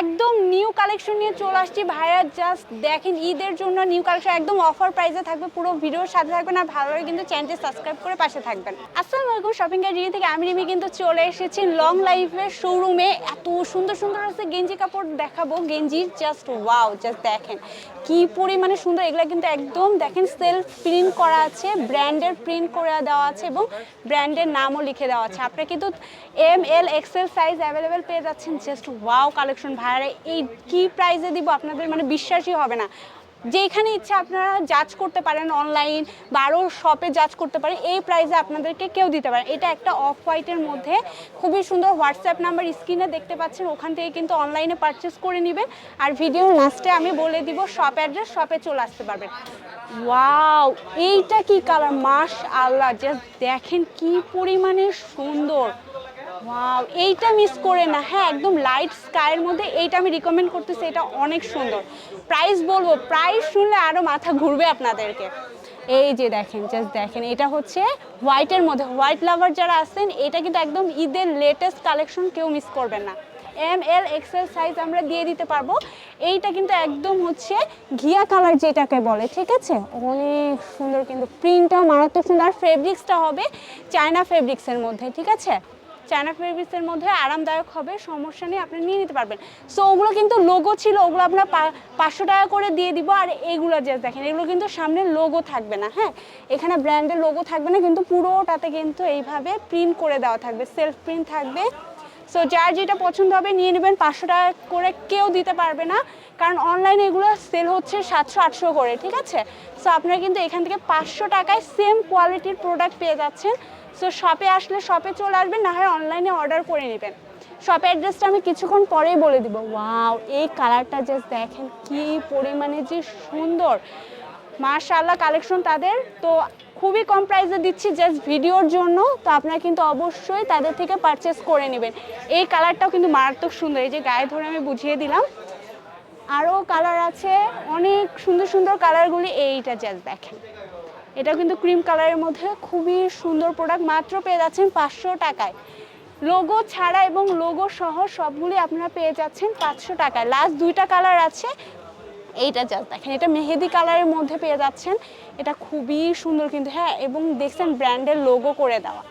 একদম new collection নিয়ে চলে আসছি। ভাইয়া জাস্ট দেখেন, ঈদের জন্য নিউ কালেকশন একদম অফার প্রাইসে থাকবে। পুরো ভিডিওর সাথে থাকবেন আর ভালো কিন্তু চ্যানেলটি সাবস্ক্রাইব করে পাশে থাকবেন। আসসালামু আলাইকুম শপিং গাড়ি থেকে আমি রিমি কিন্তু চলে এসেছি লং লাইফের শোরুমে এত সুন্দর সুন্দর আছে গেঞ্জি কাপড় দেখাবো। গেঞ্জির জাস্ট ওয়াও জাস্ট দেখেন। কি পরিমাণে সুন্দর, এগুলো কিন্তু একদম দেখেন সেলফ প্রিন্ট করা আছে ব্র্যান্ডের প্রিন্ট করে দেওয়া আছে এবং ব্র্যান্ডের নামও লিখে দেওয়া আছে। আপনারা কিন্তু M L XL size available পেয়ে যাচ্ছেন। জাস্ট ওয়াও কালেকশন ভাইয়ারে এই কি প্রাইসে দিব আপনাদের মানে বিশ্বাসই হবে না। যেখানে ইচ্ছা আপনারা জাজ করতে পারেন অনলাইন বা আরও শপে জাজ করতে পারেন, এই প্রাইসে আপনাদেরকে কেউ দিতে পারে এটা একটা অফ হোয়াইটের মধ্যে খুবই সুন্দর হোয়াটসঅ্যাপ নাম্বার স্ক্রিনে দেখতে পাচ্ছেন, ওখান থেকে কিন্তু অনলাইনে পারচেস করে নেবেন। আর ভিডিওর লাস্টে আমি বলে দিব শপ অ্যাড্রেস শপে চলে আসতে পারবেন। ওয়াও এইটা কি কালার মাস আল্লাহ জাস্ট দেখেন কি পরিমাণে সুন্দর। ওয়াও এইটা মিস করে না। হ্যাঁ একদম লাইট স্কাইয়ের মধ্যে এইটা আমি রিকমেন্ড করতেছি, এটা অনেক সুন্দর। প্রাইস বলব প্রাইস শুনলে আরও মাথা ঘুরবে আপনাদেরকে। এই যে দেখেন জাস্ট দেখেন, এটা হচ্ছে হোয়াইটের মধ্যে। হোয়াইট লাভার যারা আছেন, এটা কিন্তু একদম ঈদের লেটেস্ট কালেকশন কেউ মিস করবেন না। এম এল এক্সেল সাইজ আমরা দিয়ে দিতে পারব। এইটা কিন্তু একদম হচ্ছে ঘিয়া কালার যেটাকে বলে, ঠিক আছে? অনেক সুন্দর কিন্তু প্রিন্টটাও মারাত্মক সুন্দর। আর ফেব্রিক্সটা হবে চায়না ফেব্রিক্সের মধ্যে, ঠিক আছে? চায়না ফেব্রিক্সের মধ্যে আরামদায়ক হবে, সমস্যা নেই, আপনি নিয়ে নিতে পারবেন। সো ওগুলো কিন্তু লোগো ছিল, ওগুলো আপনার পাঁচশো টাকা করে দিয়ে দিব, আর এগুলো যে দেখেন, এগুলো কিন্তু সামনে লোগো থাকবে না হ্যাঁ? এখানে ব্র্যান্ডের লোগো থাকবে না, কিন্তু পুরোটাতে কিন্তু এইভাবে প্রিন্ট করে দেওয়া থাকবে সেলফ প্রিন্ট থাকবে। সো যার যেটা পছন্দ হবে নিয়ে নেবেন, পাঁচশো টাকা করে কেউ দিতে পারবে না, কারণ অনলাইনে এগুলো সেল হচ্ছে সাতশো, আটশো করে, ঠিক আছে? সো আপনারা কিন্তু এখান থেকে পাঁচশো টাকায় সেম কোয়ালিটির প্রোডাক্ট পেয়ে যাচ্ছেন। সো শপে আসলে শপে চলে আসবেন, না হয় অনলাইনে অর্ডার করে নেবেন। শপের অ্যাড্রেসটা আমি কিছুক্ষণ পরেই বলে দিব। ওয়াও এই কালারটা জাস্ট দেখেন, কি পরিমাণে যে সুন্দর। মার্শাল্লাহ কালেকশন তাদের। তো, খুবই কম প্রাইসে দিচ্ছি জাস্ট ভিডিওর জন্য। তো, আপনারা কিন্তু অবশ্যই তাদের থেকে পারচেস করে নেবেন। এই কালারটাও কিন্তু মারাত্মক সুন্দর। এই যে গায়ে ধরে আমি বুঝিয়ে দিলাম। আরও কালার আছে, অনেক সুন্দর সুন্দর কালারগুলি এইটা জাস্ট দেখেন। এটা কিন্তু ক্রিম কালারের মধ্যে খুবই সুন্দর প্রোডাক্ট মাত্র পেয়ে যাচ্ছেন পাঁচশো টাকায়। লোগো ছাড়া এবং লোগো সহ সবগুলি আপনারা পেয়ে যাচ্ছেন পাঁচশো টাকায়। লাস্ট দুইটা কালার আছে, এইটা যা দেখেন, এটা মেহেদি কালারের মধ্যে পেয়ে যাচ্ছেন। এটা খুবই সুন্দর কিন্তু হ্যাঁ এবং দেখছেন ব্র্যান্ডের লোগো করে দেওয়া।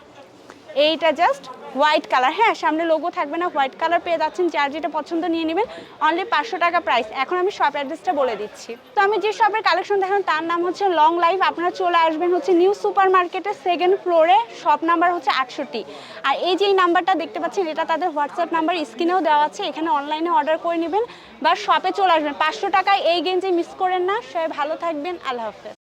এইটা জাস্ট হোয়াইট কালার হ্যাঁ সামনে লোগো থাকবে না হোয়াইট কালার পেয়ে যাচ্ছেন, যার যেটা পছন্দ নিয়ে নেবেন। অনলি পাঁচশো টাকা প্রাইস এখন আমি শপ অ্যাড্রেসটা বলে দিচ্ছি। তো আমি যে শপের কালেকশন দেখান তার নাম হচ্ছে লং লাইফ আপনারা চলে আসবেন হচ্ছে নিউ সুপার মার্কেটের সেকেন্ড ফ্লোরে শপ নাম্বার হচ্ছে আটষট্টি। আর এই যে নাম্বারটা দেখতে পাচ্ছেন, এটা তাদের হোয়াটসঅ্যাপ নাম্বার স্ক্রিনেও দেওয়া আছে। এখানে অনলাইনে অর্ডার করে নেবেন বা শপে চলে আসবেন। পাঁচশো টাকায় এই গেঞ্জি মিস করেন না। সবাই ভালো থাকবেন। আল্লাহ হাফেজ।